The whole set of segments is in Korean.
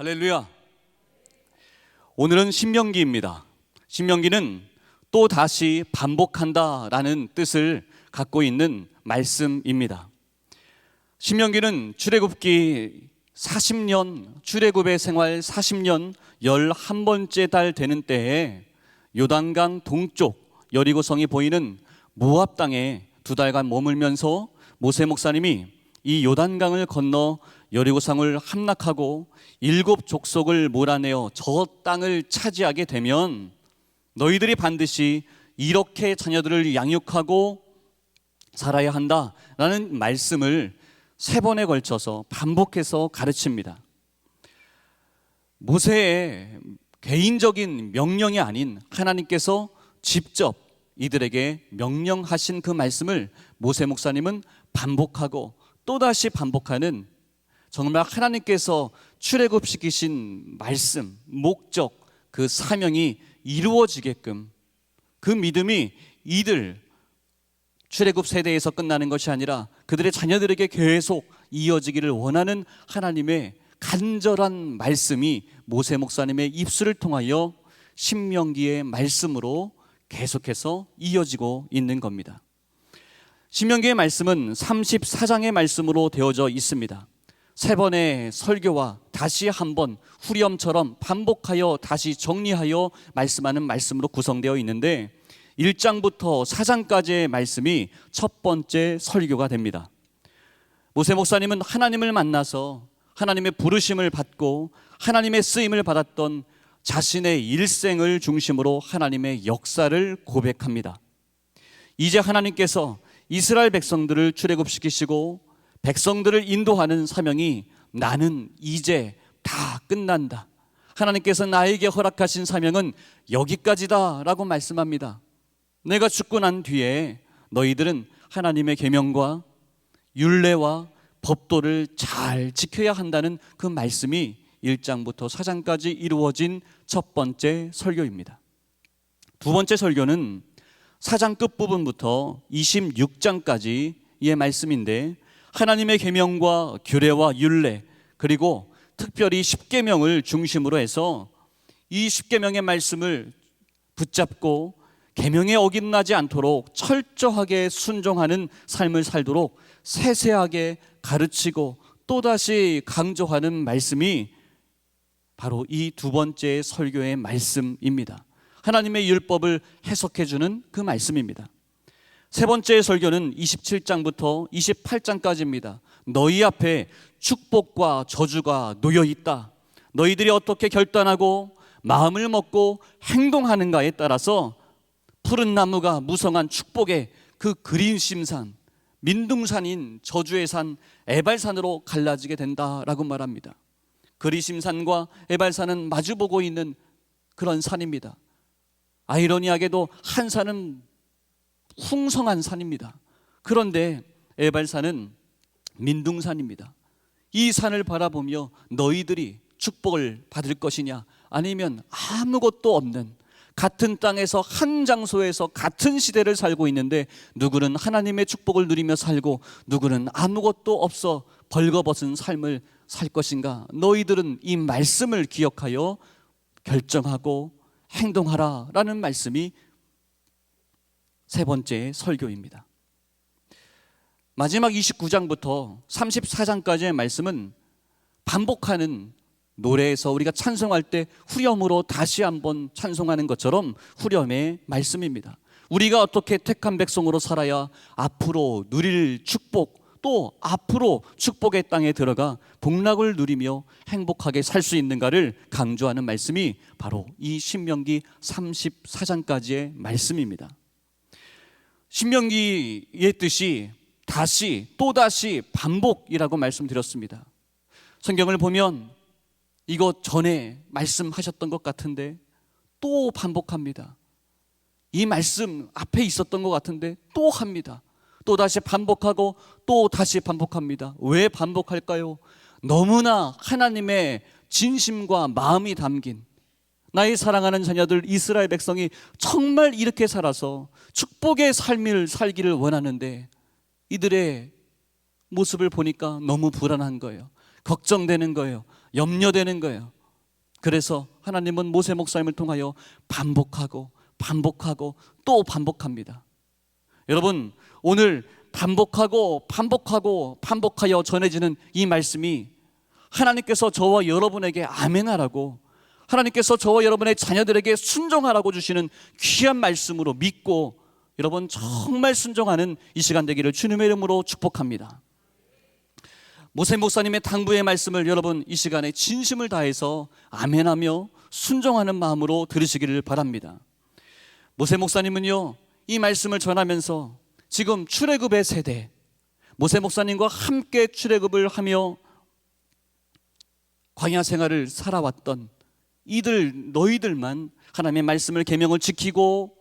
할렐루야. 오늘은 신명기입니다. 신명기는 또 다시 반복한다라는 뜻을 갖고 있는 말씀입니다. 신명기는 출애굽기 40년 출애굽의 생활 40년 11번째 달 되는 때에 요단강 동쪽 여리고성이 보이는 모압 땅에 두 달간 머물면서 모세 목사님이 이 요단강을 건너 여리고성을 함락하고 일곱 족속을 몰아내어 저 땅을 차지하게 되면 너희들이 반드시 이렇게 자녀들을 양육하고 살아야 한다라는 말씀을 세 번에 걸쳐서 반복해서 가르칩니다. 모세의 개인적인 명령이 아닌 하나님께서 직접 이들에게 명령하신 그 말씀을 모세 목사님은 반복하고 또다시 반복하는 정말 하나님께서 출애굽시키신 말씀, 목적, 그 사명이 이루어지게끔 그 믿음이 이들 출애굽 세대에서 끝나는 것이 아니라 그들의 자녀들에게 계속 이어지기를 원하는 하나님의 간절한 말씀이 모세 목사님의 입술을 통하여 신명기의 말씀으로 계속해서 이어지고 있는 겁니다. 신명기의 말씀은 34장의 말씀으로 되어져 있습니다. 세 번의 설교와 다시 한 번 후렴처럼 반복하여 다시 정리하여 말씀하는 말씀으로 구성되어 있는데 1장부터 4장까지의 말씀이 첫 번째 설교가 됩니다. 모세 목사님은 하나님을 만나서 하나님의 부르심을 받고 하나님의 쓰임을 받았던 자신의 일생을 중심으로 하나님의 역사를 고백합니다. 이제 하나님께서 이스라엘 백성들을 출애굽시키시고 백성들을 인도하는 사명이 나는 이제 다 끝난다. 하나님께서 나에게 허락하신 사명은 여기까지다 라고 말씀합니다. 내가 죽고 난 뒤에 너희들은 하나님의 계명과 율례와 법도를 잘 지켜야 한다는 그 말씀이 1장부터 4장까지 이루어진 첫 번째 설교입니다. 두 번째 설교는 4장 끝부분부터 26장까지의 말씀인데 하나님의 계명과 규례와 율례 그리고 특별히 십계명을 중심으로 해서 이 십계명의 말씀을 붙잡고 계명에 어긋나지 않도록 철저하게 순종하는 삶을 살도록 세세하게 가르치고 또다시 강조하는 말씀이 바로 이 두 번째 설교의 말씀입니다. 하나님의 율법을 해석해 주는 그 말씀입니다. 세 번째 설교는 27장부터 28장까지입니다. 너희 앞에 축복과 저주가 놓여 있다. 너희들이 어떻게 결단하고 마음을 먹고 행동하는가에 따라서 푸른 나무가 무성한 축복의 그 그린 심산, 민둥산인 저주의 산 에발산으로 갈라지게 된다라고 말합니다. 그리심산과 에발산은 마주보고 있는 그런 산입니다. 아이러니하게도 한 산은 풍성한 산입니다. 그런데 에발산은 민둥산입니다. 이 산을 바라보며 너희들이 축복을 받을 것이냐 아니면 아무것도 없는 같은 땅에서 한 장소에서 같은 시대를 살고 있는데 누구는 하나님의 축복을 누리며 살고 누구는 아무것도 없어 벌거벗은 삶을 살 것인가 너희들은 이 말씀을 기억하여 결정하고 행동하라라는 말씀이 세 번째 설교입니다. 마지막 29장부터 34장까지의 말씀은 반복하는 노래에서 우리가 찬송할 때 후렴으로 다시 한번 찬송하는 것처럼 후렴의 말씀입니다. 우리가 어떻게 택한 백성으로 살아야 앞으로 누릴 축복 또 앞으로 축복의 땅에 들어가 복락을 누리며 행복하게 살 수 있는가를 강조하는 말씀이 바로 이 신명기 34장까지의 말씀입니다. 신명기의 뜻이 다시 또다시 반복이라고 말씀드렸습니다. 성경을 보면 이것 전에 말씀하셨던 것 같은데 또 반복합니다. 이 말씀 앞에 있었던 것 같은데 또 합니다. 또 다시 반복하고 또 다시 반복합니다. 왜 반복할까요? 너무나 하나님의 진심과 마음이 담긴 나의 사랑하는 자녀들 이스라엘 백성이 정말 이렇게 살아서 축복의 삶을 살기를 원하는데 이들의 모습을 보니까 너무 불안한 거예요. 걱정되는 거예요. 염려되는 거예요. 그래서 하나님은 모세 목사님을 통하여 반복하고 반복하고 또 반복합니다. 여러분, 오늘 반복하고 반복하고 반복하여 전해지는 이 말씀이 하나님께서 저와 여러분에게 아멘하라고 하나님께서 저와 여러분의 자녀들에게 순종하라고 주시는 귀한 말씀으로 믿고 여러분 정말 순종하는 이 시간 되기를 주님의 이름으로 축복합니다. 모세 목사님의 당부의 말씀을 여러분 이 시간에 진심을 다해서 아멘하며 순종하는 마음으로 들으시기를 바랍니다. 모세 목사님은요, 이 말씀을 전하면서 지금 출애굽의 세대, 모세 목사님과 함께 출애굽을 하며 광야 생활을 살아왔던 이들 너희들만 하나님의 말씀을 계명을 지키고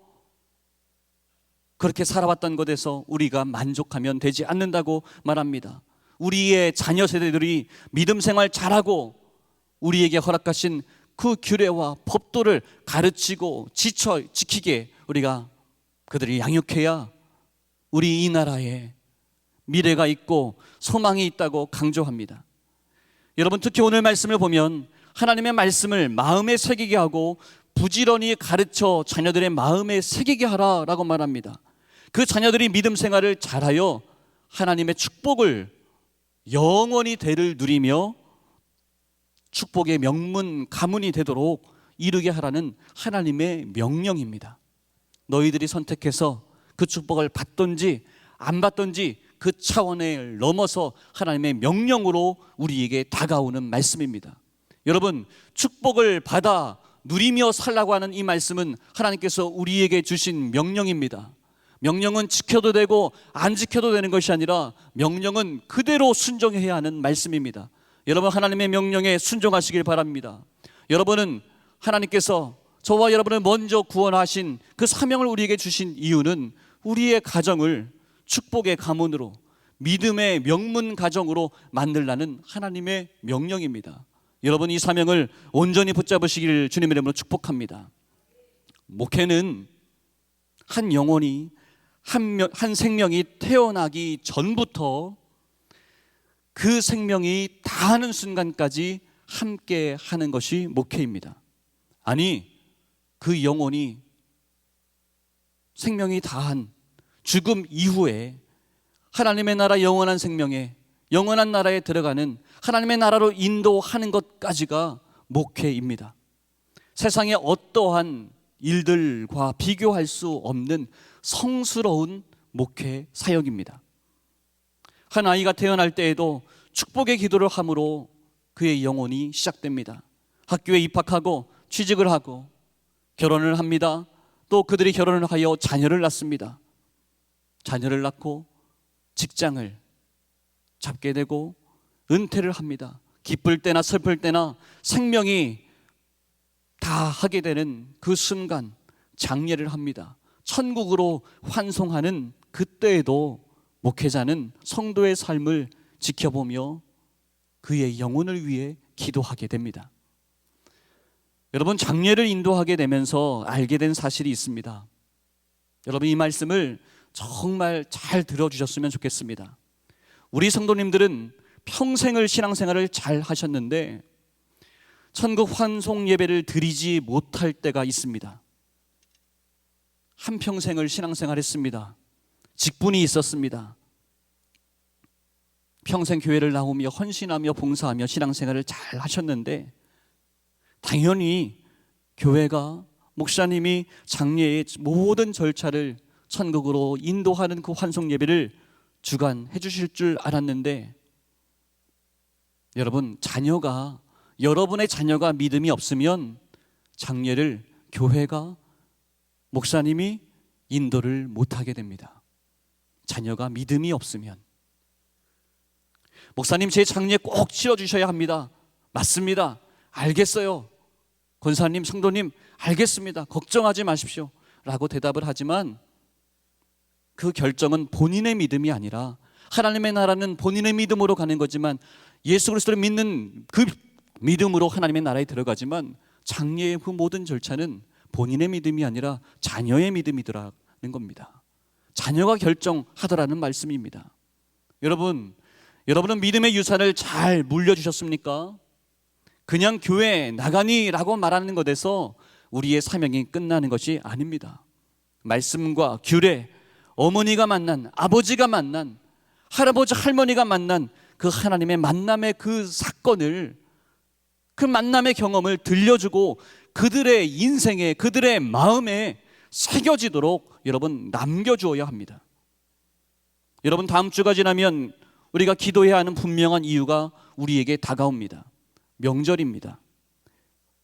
그렇게 살아왔던 것에서 우리가 만족하면 되지 않는다고 말합니다. 우리의 자녀 세대들이 믿음 생활 잘하고 우리에게 허락하신 그 규례와 법도를 가르치고 지쳐 지키게 우리가 그들이 양육해야 우리 이 나라에 미래가 있고 소망이 있다고 강조합니다. 여러분 특히 오늘 말씀을 보면 하나님의 말씀을 마음에 새기게 하고 부지런히 가르쳐 자녀들의 마음에 새기게 하라 라고 말합니다. 그 자녀들이 믿음 생활을 잘하여 하나님의 축복을 영원히 대를 누리며 축복의 명문 가문이 되도록 이루게 하라는 하나님의 명령입니다. 너희들이 선택해서 그 축복을 받든지 안 받든지 그 차원을 넘어서 하나님의 명령으로 우리에게 다가오는 말씀입니다. 여러분, 축복을 받아 누리며 살라고 하는 이 말씀은 하나님께서 우리에게 주신 명령입니다. 명령은 지켜도 되고 안 지켜도 되는 것이 아니라 명령은 그대로 순종해야 하는 말씀입니다. 여러분 하나님의 명령에 순종하시길 바랍니다. 여러분은 하나님께서 저와 여러분을 먼저 구원하신 그 사명을 우리에게 주신 이유는 우리의 가정을 축복의 가문으로 믿음의 명문 가정으로 만들라는 하나님의 명령입니다. 여러분 이 사명을 온전히 붙잡으시길 주님의 이름으로 축복합니다. 목회는 한 영혼이 한, 명, 한 생명이 태어나기 전부터 그 생명이 다 하는 순간까지 함께 하는 것이 목회입니다. 아니, 그 영혼이 생명이 다한 죽음 이후에 하나님의 나라 영원한 생명에 영원한 나라에 들어가는 하나님의 나라로 인도하는 것까지가 목회입니다. 세상의 어떠한 일들과 비교할 수 없는 성스러운 목회 사역입니다. 한 아이가 태어날 때에도 축복의 기도를 함으로 그의 영혼이 시작됩니다. 학교에 입학하고 취직을 하고 결혼을 합니다. 또 그들이 결혼을 하여 자녀를 낳습니다. 자녀를 낳고 직장을 잡게 되고 은퇴를 합니다. 기쁠 때나 슬플 때나 생명이 다 하게 되는 그 순간 장례를 합니다. 천국으로 환송하는 그때에도 목회자는 성도의 삶을 지켜보며 그의 영혼을 위해 기도하게 됩니다. 여러분 장례를 인도하게 되면서 알게 된 사실이 있습니다. 여러분 이 말씀을 정말 잘 들어주셨으면 좋겠습니다. 우리 성도님들은 평생을 신앙생활을 잘 하셨는데 천국 환송 예배를 드리지 못할 때가 있습니다. 한 평생을 신앙생활했습니다. 직분이 있었습니다. 평생 교회를 나오며 헌신하며 봉사하며 신앙생활을 잘 하셨는데 당연히 교회가 목사님이 장례의 모든 절차를 천국으로 인도하는 그 환송 예배를 주관해 주실 줄 알았는데 여러분 자녀가 여러분의 자녀가 믿음이 없으면 장례를 교회가 목사님이 인도를 못하게 됩니다. 자녀가 믿음이 없으면 목사님 제 장례 꼭 치러 주셔야 합니다. 맞습니다. 알겠어요. 권사님, 성도님, 알겠습니다. 걱정하지 마십시오. 라고 대답을 하지만 그 결정은 본인의 믿음이 아니라 하나님의 나라는 본인의 믿음으로 가는 거지만 예수 그리스도를 믿는 그 믿음으로 하나님의 나라에 들어가지만 장례의 그 모든 절차는 본인의 믿음이 아니라 자녀의 믿음이더라는 겁니다. 자녀가 결정하더라는 말씀입니다. 여러분, 여러분은 믿음의 유산을 잘 물려주셨습니까? 그냥 교회 나가니라고 말하는 것에서 우리의 사명이 끝나는 것이 아닙니다. 말씀과 규례, 어머니가 만난 아버지가 만난 할아버지 할머니가 만난 그 하나님의 만남의 그 사건을 그 만남의 경험을 들려주고 그들의 인생에 그들의 마음에 새겨지도록 여러분 남겨주어야 합니다. 여러분 다음 주가 지나면 우리가 기도해야 하는 분명한 이유가 우리에게 다가옵니다. 명절입니다.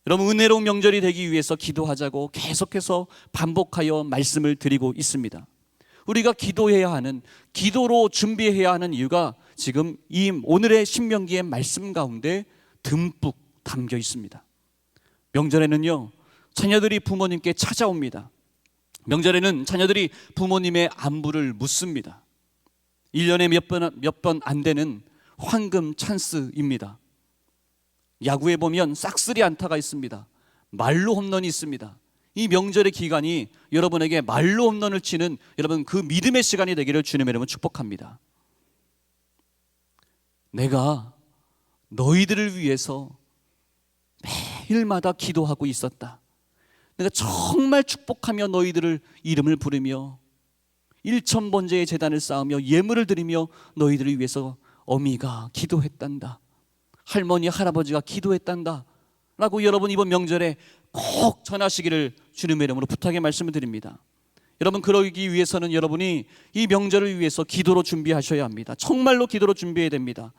여러분 은혜로운 명절이 되기 위해서 기도하자고 계속해서 반복하여 말씀을 드리고 있습니다. 우리가 기도해야 하는 기도로 준비해야 하는 이유가 지금 이 오늘의 신명기의 말씀 가운데 듬뿍 담겨 있습니다. 명절에는요 자녀들이 부모님께 찾아옵니다. 명절에는 자녀들이 부모님의 안부를 묻습니다. 1년에 몇 번 몇 번 안 되는 황금 찬스입니다. 야구에 보면 싹쓸이 안타가 있습니다. 말로 홈런이 있습니다. 이 명절의 기간이 여러분에게 말로 홈런을 치는 여러분 그 믿음의 시간이 되기를 주님의 이름으로 축복합니다. 내가 너희들을 위해서 매일마다 기도하고 있었다. 내가 정말 축복하며 너희들을 이름을 부르며 일천 번제의 재단을 쌓으며 예물을 드리며 너희들을 위해서 어미가 기도했단다. 할머니 할아버지가 기도했단다. 라고 여러분 이번 명절에 꼭 전하시기를 주님의 이름으로 부탁의 말씀을 드립니다. 여러분 그러기 위해서는 여러분이 이 명절을 위해서 기도로 준비하셔야 합니다. 정말로 기도로 준비해야 됩니다.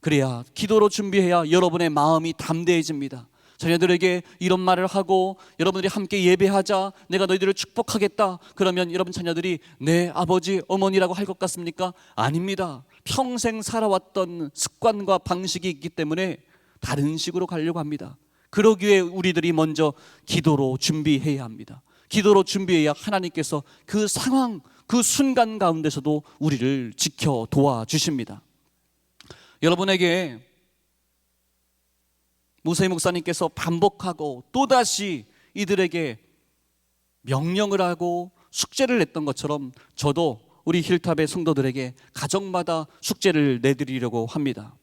그래야 기도로 준비해야 여러분의 마음이 담대해집니다. 자녀들에게 이런 말을 하고 여러분들이 함께 예배하자 내가 너희들을 축복하겠다 그러면 여러분 자녀들이 내 아버지 어머니라고 할 것 같습니까? 아닙니다. 평생 살아왔던 습관과 방식이 있기 때문에 다른 식으로 가려고 합니다. 그러기 위해 우리들이 먼저 기도로 준비해야 합니다. 기도로 준비해야 하나님께서 그 상황, 그 순간 가운데서도 우리를 지켜 도와주십니다. 여러분에게 무세 목사님께서 반복하고 또다시 이들에게 명령을 하고 숙제를 냈던 것처럼 저도 우리 힐탑의 성도들에게 가정마다 숙제를 내드리려고 합니다.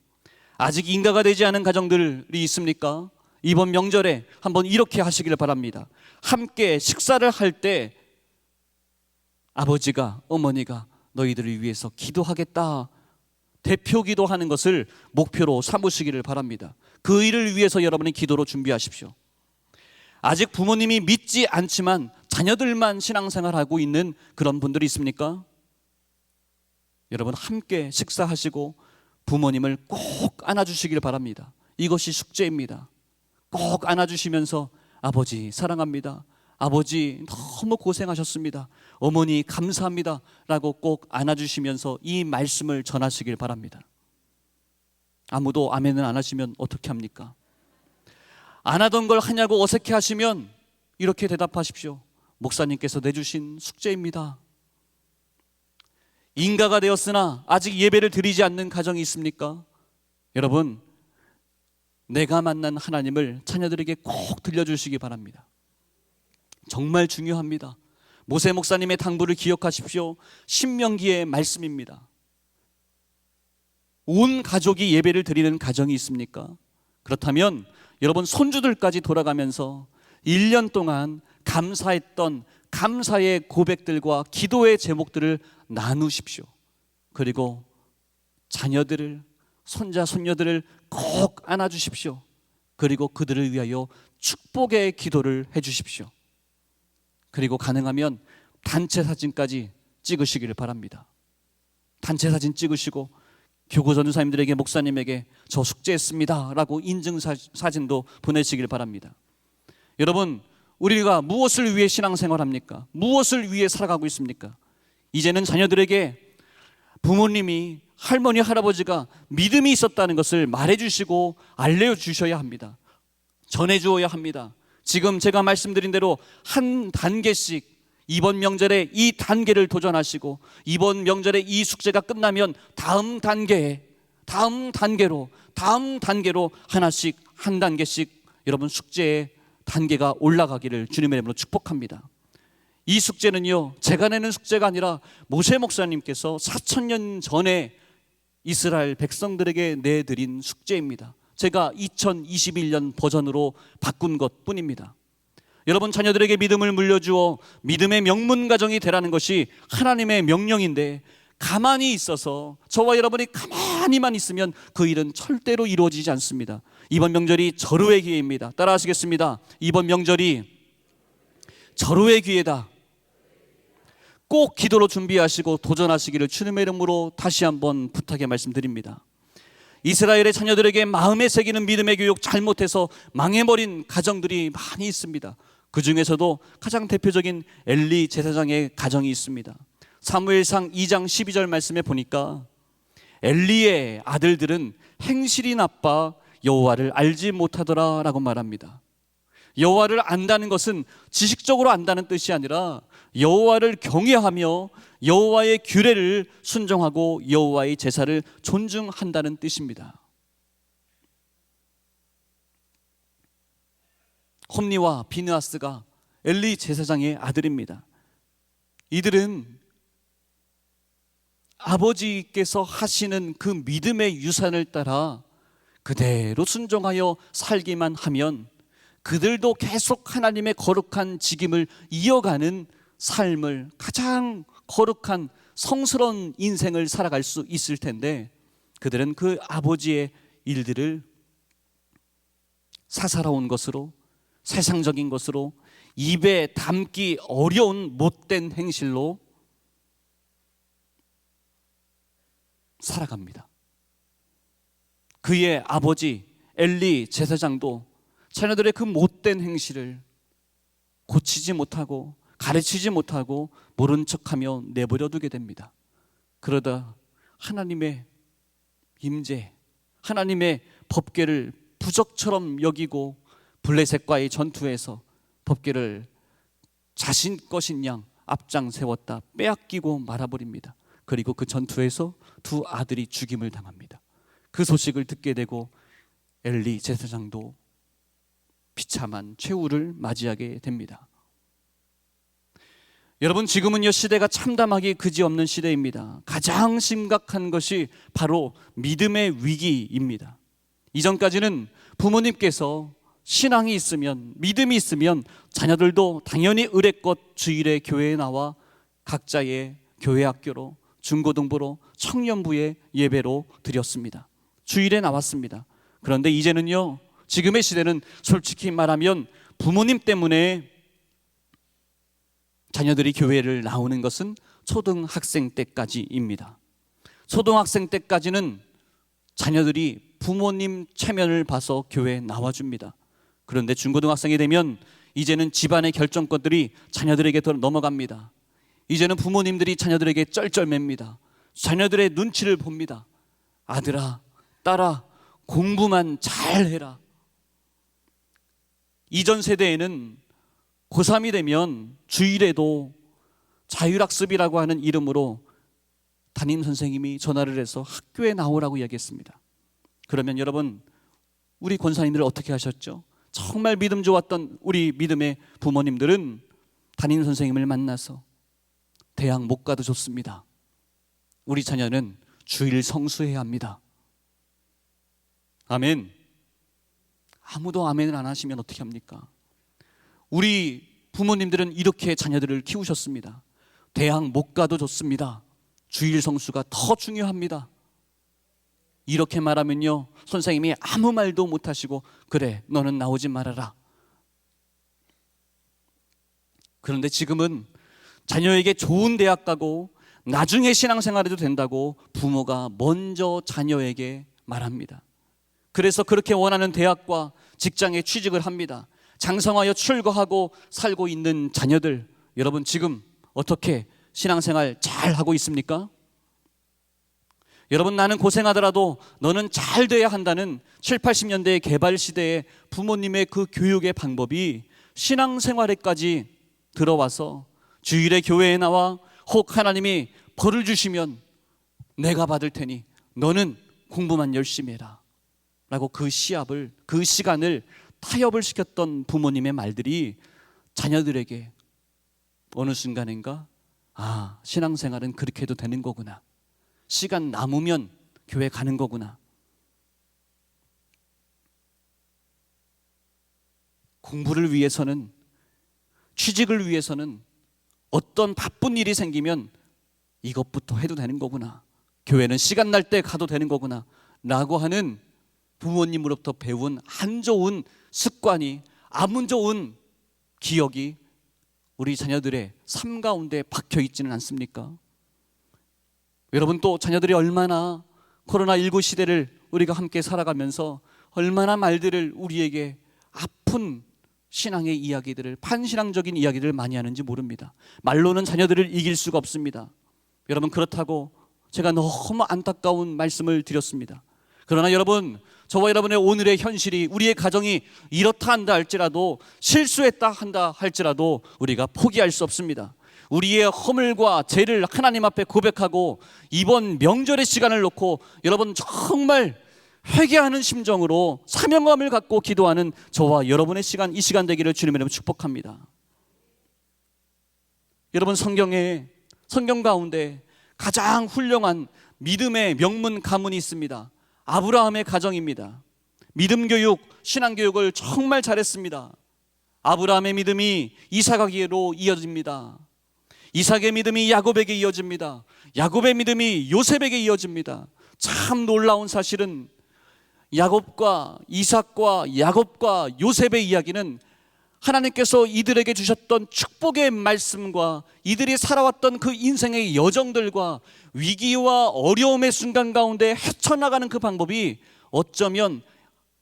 아직 인가가 되지 않은 가정들이 있습니까? 이번 명절에 한번 이렇게 하시기를 바랍니다. 함께 식사를 할 때 아버지가 어머니가 너희들을 위해서 기도하겠다. 대표 기도하는 것을 목표로 삼으시기를 바랍니다. 그 일을 위해서 여러분이 기도로 준비하십시오. 아직 부모님이 믿지 않지만 자녀들만 신앙생활하고 있는 그런 분들이 있습니까? 여러분 함께 식사하시고 부모님을 꼭 안아주시길 바랍니다. 이것이 숙제입니다. 꼭 안아주시면서 아버지 사랑합니다. 아버지 너무 고생하셨습니다. 어머니 감사합니다. 라고 꼭 안아주시면서 이 말씀을 전하시길 바랍니다. 아무도 아멘을 안 하시면 어떻게 합니까? 안 하던 걸 하냐고 어색해 하시면 이렇게 대답하십시오. 목사님께서 내주신 숙제입니다. 인가가 되었으나 아직 예배를 드리지 않는 가정이 있습니까? 여러분, 내가 만난 하나님을 자녀들에게 꼭 들려주시기 바랍니다. 정말 중요합니다. 모세 목사님의 당부를 기억하십시오. 신명기의 말씀입니다. 온 가족이 예배를 드리는 가정이 있습니까? 그렇다면 여러분 손주들까지 돌아가면서 1년 동안 감사했던 감사의 고백들과 기도의 제목들을 나누십시오. 그리고 자녀들을 손자 손녀들을 꼭 안아 주십시오. 그리고 그들을 위하여 축복의 기도를 해 주십시오. 그리고 가능하면 단체 사진까지 찍으시기를 바랍니다. 단체 사진 찍으시고 교구 전도사님들에게 목사님에게 저 숙제했습니다라고 인증 사진도 보내시길 바랍니다. 여러분 우리가 무엇을 위해 신앙생활 합니까? 무엇을 위해 살아가고 있습니까? 이제는 자녀들에게 부모님이 할머니 할아버지가 믿음이 있었다는 것을 말해 주시고 알려 주셔야 합니다. 전해 주어야 합니다. 지금 제가 말씀드린 대로 한 단계씩 이번 명절에 이 단계를 도전하시고 이번 명절에 이 숙제가 끝나면 다음 단계에 다음 단계로 다음 단계로 하나씩 한 단계씩 여러분 숙제의 단계가 올라가기를 주님의 이름으로 축복합니다. 이 숙제는요 제가 내는 숙제가 아니라 모세 목사님께서 4천 년 전에 이스라엘 백성들에게 내드린 숙제입니다. 제가 2021년 버전으로 바꾼 것 뿐입니다. 여러분 자녀들에게 믿음을 물려주어 믿음의 명문 가정이 되라는 것이 하나님의 명령인데 가만히 있어서 저와 여러분이 가만히만 있으면 그 일은 절대로 이루어지지 않습니다. 이번 명절이 절호의 기회입니다. 따라하시겠습니다. 이번 명절이 절호의 기회다. 꼭 기도로 준비하시고 도전하시기를 주님의 이름으로 다시 한번 부탁의 말씀드립니다. 이스라엘의 자녀들에게 마음에 새기는 믿음의 교육 잘못해서 망해버린 가정들이 많이 있습니다. 그 중에서도 가장 대표적인 엘리 제사장의 가정이 있습니다. 사무엘상 2장 12절 말씀에 보니까 엘리의 아들들은 행실이 나빠 여호와를 알지 못하더라라고 말합니다. 여호와를 안다는 것은 지식적으로 안다는 뜻이 아니라 여호와를 경외하며 여호와의 규례를 순종하고 여호와의 제사를 존중한다는 뜻입니다. 홈니와 비느아스가 엘리 제사장의 아들입니다. 이들은 아버지께서 하시는 그 믿음의 유산을 따라 그대로 순종하여 살기만 하면 그들도 계속 하나님의 거룩한 직임을 이어가는 삶을 가장 거룩한 성스러운 인생을 살아갈 수 있을 텐데 그들은 그 아버지의 일들을 사사로운 것으로 세상적인 것으로 입에 담기 어려운 못된 행실로 살아갑니다. 그의 아버지 엘리 제사장도 자녀들의 그 못된 행실을 고치지 못하고 가르치지 못하고 모른 척하며 내버려 두게 됩니다. 그러다 하나님의 임재, 하나님의 법궤를 부적처럼 여기고 블레셋과의 전투에서 법궤를 자신 것인 양 앞장 세웠다 빼앗기고 말아버립니다. 그리고 그 전투에서 두 아들이 죽임을 당합니다. 그 소식을 듣게 되고 엘리 제사장도 비참한 최후를 맞이하게 됩니다. 여러분 지금은요 시대가 참담하기 그지없는 시대입니다. 가장 심각한 것이 바로 믿음의 위기입니다. 이전까지는 부모님께서 신앙이 있으면 믿음이 있으면 자녀들도 당연히 의례껏 주일에 교회에 나와 각자의 교회 학교로 중고등부로 청년부의 예배로 드렸습니다. 주일에 나왔습니다. 그런데 이제는요 지금의 시대는 솔직히 말하면 부모님 때문에 자녀들이 교회를 나오는 것은 초등학생 때까지입니다. 초등학생 때까지는 자녀들이 부모님 체면을 봐서 교회에 나와줍니다. 그런데 중고등학생이 되면 이제는 집안의 결정권들이 자녀들에게 더 넘어갑니다. 이제는 부모님들이 자녀들에게 쩔쩔맵니다. 자녀들의 눈치를 봅니다. 아들아, 딸아, 공부만 잘 해라. 이전 세대에는 고3이 되면 주일에도 자율학습이라고 하는 이름으로 담임 선생님이 전화를 해서 학교에 나오라고 이야기했습니다. 그러면 여러분, 우리 권사님들 어떻게 하셨죠? 정말 믿음 좋았던 우리 믿음의 부모님들은 담임 선생님을 만나서 대학 못 가도 좋습니다. 우리 자녀는 주일 성수해야 합니다. 아멘. 아무도 아멘을 안 하시면 어떻게 합니까? 우리 부모님들은 이렇게 자녀들을 키우셨습니다. 대학 못 가도 좋습니다. 주일 성수가 더 중요합니다. 이렇게 말하면요, 선생님이 아무 말도 못 하시고, 그래, 너는 나오지 말아라. 그런데 지금은 자녀에게 좋은 대학 가고, 나중에 신앙생활해도 된다고 부모가 먼저 자녀에게 말합니다. 그래서 그렇게 원하는 대학과 직장에 취직을 합니다. 장성하여 출거하고 살고 있는 자녀들, 여러분 지금 어떻게 신앙생활 잘 하고 있습니까? 여러분 나는 고생하더라도 너는 잘 돼야 한다는 7, 80년대의 개발 시대의 부모님의 그 교육의 방법이 신앙생활에까지 들어와서 주일에 교회에 나와 혹 하나님이 벌을 주시면 내가 받을 테니 너는 공부만 열심히 해라. 라고 그 시합을 그 시간을 타협을 시켰던 부모님의 말들이 자녀들에게 어느 순간인가 아, 신앙생활은 그렇게 해도 되는 거구나. 시간 남으면 교회 가는 거구나. 공부를 위해서는 취직을 위해서는 어떤 바쁜 일이 생기면 이것부터 해도 되는 거구나. 교회는 시간 날 때 가도 되는 거구나. 라고 하는 부모님으로부터 배운 안 좋은 습관이 안 좋은 기억이 우리 자녀들의 삶 가운데 박혀 있지는 않습니까? 여러분 또 자녀들이 얼마나 코로나19 시대를 우리가 함께 살아가면서 얼마나 말들을 우리에게 아픈 신앙의 이야기들을 판신앙적인 이야기들을 많이 하는지 모릅니다. 말로는 자녀들을 이길 수가 없습니다. 여러분 그렇다고 제가 너무 안타까운 말씀을 드렸습니다. 그러나 여러분 저와 여러분의 오늘의 현실이 우리의 가정이 이렇다 한다 할지라도 실수했다 한다 할지라도 우리가 포기할 수 없습니다. 우리의 허물과 죄를 하나님 앞에 고백하고 이번 명절의 시간을 놓고 여러분 정말 회개하는 심정으로 사명감을 갖고 기도하는 저와 여러분의 시간 이 시간 되기를 주님의 이름으로 축복합니다. 여러분 성경에 성경 가운데 가장 훌륭한 믿음의 명문 가문이 있습니다. 아브라함의 가정입니다. 믿음 교육, 신앙 교육을 정말 잘했습니다. 아브라함의 믿음이 이삭에게로 이어집니다. 이삭의 믿음이 야곱에게 이어집니다. 야곱의 믿음이 요셉에게 이어집니다. 참 놀라운 사실은 야곱과 이삭과 야곱과 요셉의 이야기는 하나님께서 이들에게 주셨던 축복의 말씀과 이들이 살아왔던 그 인생의 여정들과 위기와 어려움의 순간 가운데 헤쳐나가는 그 방법이 어쩌면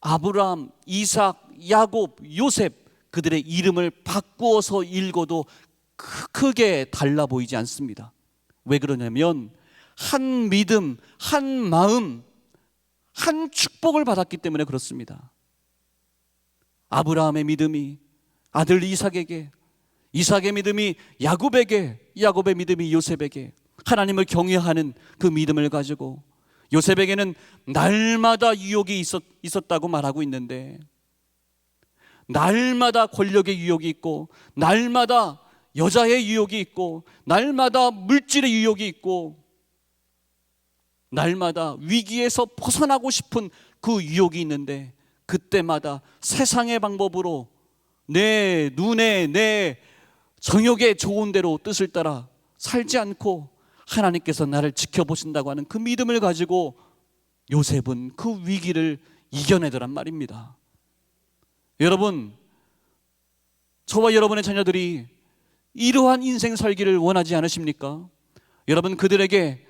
아브라함, 이삭, 야곱, 요셉 그들의 이름을 바꾸어서 읽어도 크게 달라 보이지 않습니다. 왜 그러냐면 한 믿음, 한 마음, 한 축복을 받았기 때문에 그렇습니다. 아브라함의 믿음이 아들 이삭에게, 이삭의 믿음이 야곱에게, 야곱의 믿음이 요셉에게 하나님을 경외하는 그 믿음을 가지고 요셉에게는 날마다 유혹이 있었, 있었다고 말하고 있는데 날마다 권력의 유혹이 있고 날마다 여자의 유혹이 있고 날마다 물질의 유혹이 있고 날마다 위기에서 벗어나고 싶은 그 유혹이 있는데 그때마다 세상의 방법으로 내 눈에 내 정욕에 좋은 대로 뜻을 따라 살지 않고 하나님께서 나를 지켜보신다고 하는 그 믿음을 가지고 요셉은 그 위기를 이겨내더란 말입니다. 여러분, 저와 여러분의 자녀들이 이러한 인생 살기를 원하지 않으십니까? 여러분 그들에게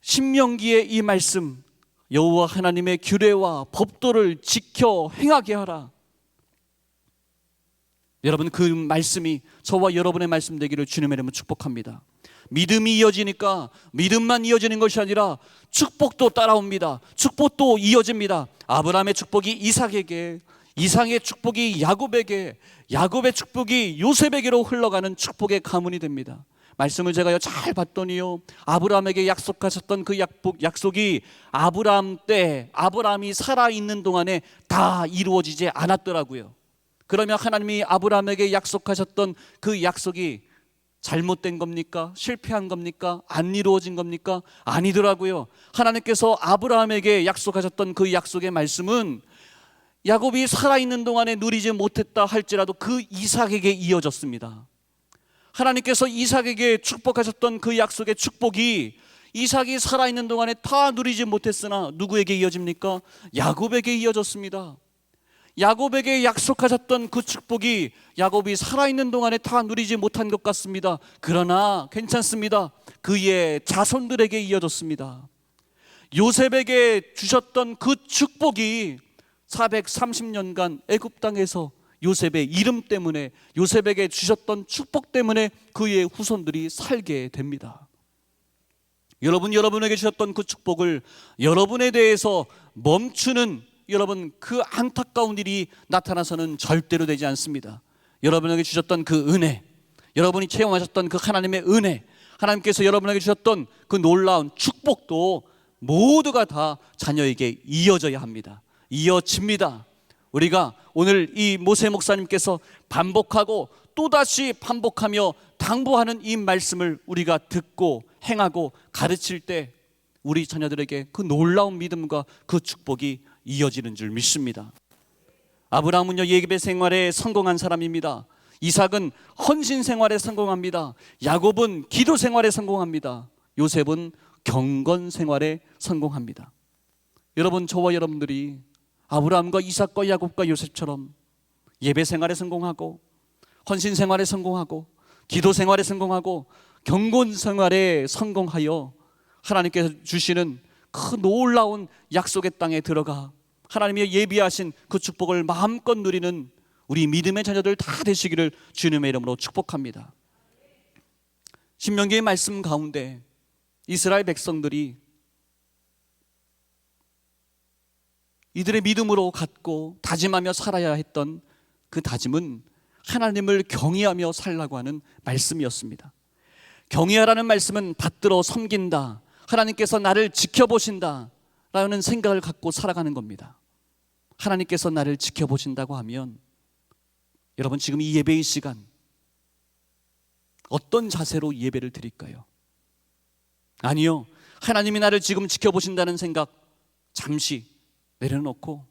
신명기의 이 말씀 여호와 하나님의 규례와 법도를 지켜 행하게 하라. 여러분 그 말씀이 저와 여러분의 말씀 되기를 주님의 이름으로 축복합니다. 믿음이 이어지니까 믿음만 이어지는 것이 아니라 축복도 따라옵니다. 축복도 이어집니다. 아브라함의 축복이 이삭에게, 이삭의 축복이 야곱에게, 야곱의 축복이 요셉에게로 흘러가는 축복의 가문이 됩니다. 말씀을 제가요 잘 봤더니요 아브라함에게 약속하셨던 그 약속, 약속이 아브라함 때 아브라함이 살아 있는 동안에 다 이루어지지 않았더라고요. 그러면 하나님이 아브라함에게 약속하셨던 그 약속이 잘못된 겁니까? 실패한 겁니까? 안 이루어진 겁니까? 아니더라고요. 하나님께서 아브라함에게 약속하셨던 그 약속의 말씀은 야곱이 살아있는 동안에 누리지 못했다 할지라도 그 이삭에게 이어졌습니다. 하나님께서 이삭에게 축복하셨던 그 약속의 축복이 이삭이 살아있는 동안에 다 누리지 못했으나 누구에게 이어집니까? 야곱에게 이어졌습니다. 야곱에게 약속하셨던 그 축복이 야곱이 살아있는 동안에 다 누리지 못한 것 같습니다. 그러나 괜찮습니다. 그의 자손들에게 이어졌습니다. 요셉에게 주셨던 그 축복이 430년간 애굽 땅에서 요셉의 이름 때문에 요셉에게 주셨던 축복 때문에 그의 후손들이 살게 됩니다. 여러분 여러분에게 주셨던 그 축복을 여러분에 대해서 멈추는 여러분 그 안타까운 일이 나타나서는 절대로 되지 않습니다. 여러분에게 주셨던 그 은혜, 여러분이 체험하셨던 그 하나님의 은혜, 하나님께서 여러분에게 주셨던 그 놀라운 축복도 모두가 다 자녀에게 이어져야 합니다. 이어집니다. 우리가 오늘 이 모세 목사님께서 반복하고 또다시 반복하며 당부하는 이 말씀을 우리가 듣고 행하고 가르칠 때 우리 자녀들에게 그 놀라운 믿음과 그 축복이 이어지는 줄 믿습니다. 아브라함은요 예배 생활에 성공한 사람입니다. 이삭은 헌신 생활에 성공합니다. 야곱은 기도 생활에 성공합니다. 요셉은 경건 생활에 성공합니다. 여러분 저와 여러분들이 아브라함과 이삭과 야곱과 요셉처럼 예배 생활에 성공하고 헌신 생활에 성공하고 기도 생활에 성공하고 경건 생활에 성공하여 하나님께서 주시는 그 놀라운 약속의 땅에 들어가 하나님의 예비하신 그 축복을 마음껏 누리는 우리 믿음의 자녀들 다 되시기를 주님의 이름으로 축복합니다. 신명기의 말씀 가운데 이스라엘 백성들이 이들의 믿음으로 갖고 다짐하며 살아야 했던 그 다짐은 하나님을 경외하며 살라고 하는 말씀이었습니다. 경외하라는 말씀은 받들어 섬긴다. 하나님께서 나를 지켜보신다. 라는 생각을 갖고 살아가는 겁니다. 하나님께서 나를 지켜보신다고 하면 여러분 지금 이 예배의 시간 어떤 자세로 예배를 드릴까요? 아니요. 하나님이 나를 지금 지켜보신다는 생각 잠시 내려놓고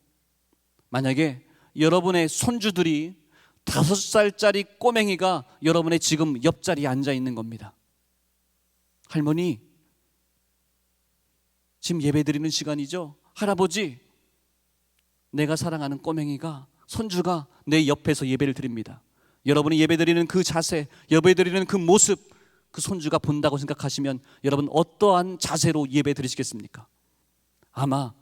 만약에 여러분의 손주들이 다섯 살짜리 꼬맹이가 여러분의 지금 옆자리에 앉아 있는 겁니다. 할머니, 지금 예배 드리는 시간이죠? 할아버지, 내가 사랑하는 꼬맹이가, 손주가 내 옆에서 예배를 드립니다. 여러분이 예배 드리는 그 자세, 예배 드리는 그 모습, 그 손주가 본다고 생각하시면 여러분 어떠한 자세로 예배 드리시겠습니까? 아마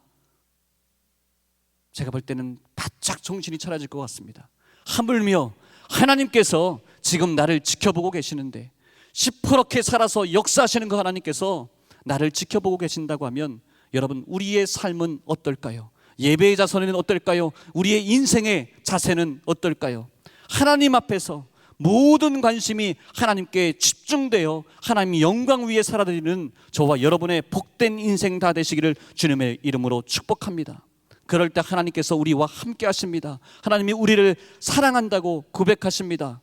제가 볼 때는 바짝 정신이 차려질 것 같습니다. 하물며 하나님께서 지금 나를 지켜보고 계시는데 시퍼렇게 살아서 역사하시는 그 하나님께서 나를 지켜보고 계신다고 하면 여러분 우리의 삶은 어떨까요? 예배의 자세는 어떨까요? 우리의 인생의 자세는 어떨까요? 하나님 앞에서 모든 관심이 하나님께 집중되어 하나님 영광 위에 살아드리는 저와 여러분의 복된 인생 다 되시기를 주님의 이름으로 축복합니다. 그럴 때 하나님께서 우리와 함께 하십니다. 하나님이 우리를 사랑한다고 고백하십니다.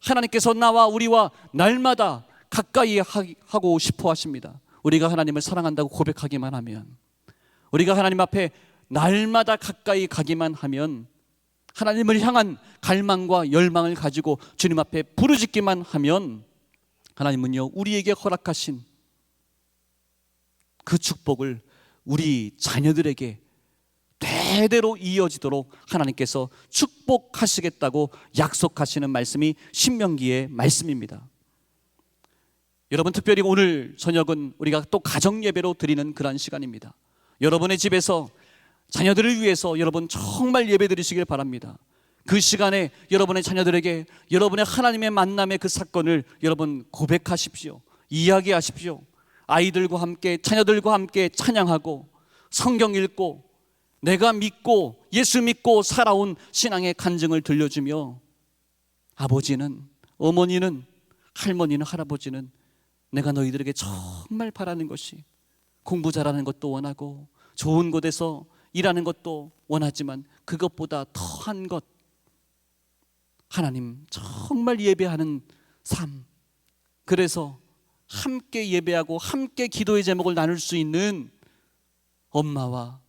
하나님께서 나와 우리와 날마다 가까이 하고 싶어 하십니다. 우리가 하나님을 사랑한다고 고백하기만 하면 우리가 하나님 앞에 날마다 가까이 가기만 하면 하나님을 향한 갈망과 열망을 가지고 주님 앞에 부르짖기만 하면 하나님은요 우리에게 허락하신 그 축복을 우리 자녀들에게 대대로 이어지도록 하나님께서 축복하시겠다고 약속하시는 말씀이 신명기의 말씀입니다. 여러분 특별히 오늘 저녁은 우리가 또 가정 예배로 드리는 그런 시간입니다. 여러분의 집에서 자녀들을 위해서 여러분 정말 예배 드리시길 바랍니다. 그 시간에 여러분의 자녀들에게 여러분의 하나님의 만남의 그 사건을 여러분 고백하십시오. 이야기하십시오. 아이들과 함께 자녀들과 함께 찬양하고 성경 읽고 내가 믿고 예수 믿고 살아온 신앙의 간증을 들려주며 아버지는 어머니는 할머니는 할아버지는 내가 너희들에게 정말 바라는 것이 공부 잘하는 것도 원하고 좋은 곳에서 일하는 것도 원하지만 그것보다 더한 것 하나님 정말 예배하는 삶 그래서 함께 예배하고 함께 기도의 제목을 나눌 수 있는 엄마와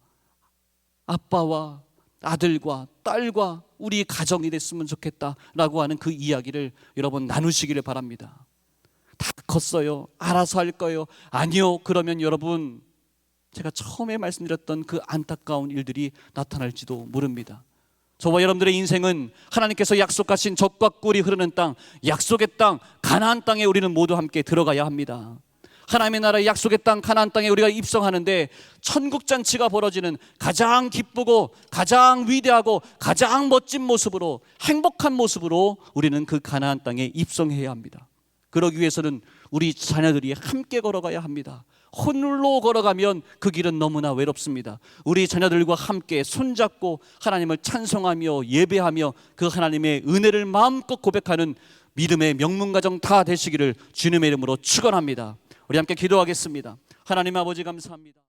아빠와 아들과 딸과 우리 가정이 됐으면 좋겠다라고 하는 그 이야기를 여러분 나누시기를 바랍니다. 다 컸어요. 알아서 할 거예요. 아니요. 그러면 여러분 제가 처음에 말씀드렸던 그 안타까운 일들이 나타날지도 모릅니다. 저와 여러분들의 인생은 하나님께서 약속하신 적과 꿀이 흐르는 땅, 약속의 땅, 가나안 땅에 우리는 모두 함께 들어가야 합니다. 하나님의 나라의 약속의 땅 가나안 땅에 우리가 입성하는데 천국 잔치가 벌어지는 가장 기쁘고 가장 위대하고 가장 멋진 모습으로 행복한 모습으로 우리는 그 가나안 땅에 입성해야 합니다. 그러기 위해서는 우리 자녀들이 함께 걸어가야 합니다. 홀로 걸어가면 그 길은 너무나 외롭습니다. 우리 자녀들과 함께 손잡고 하나님을 찬송하며 예배하며 그 하나님의 은혜를 마음껏 고백하는 믿음의 명문가정 다 되시기를 주님의 이름으로 축원합니다. 우리 함께 기도하겠습니다. 하나님 아버지 감사합니다.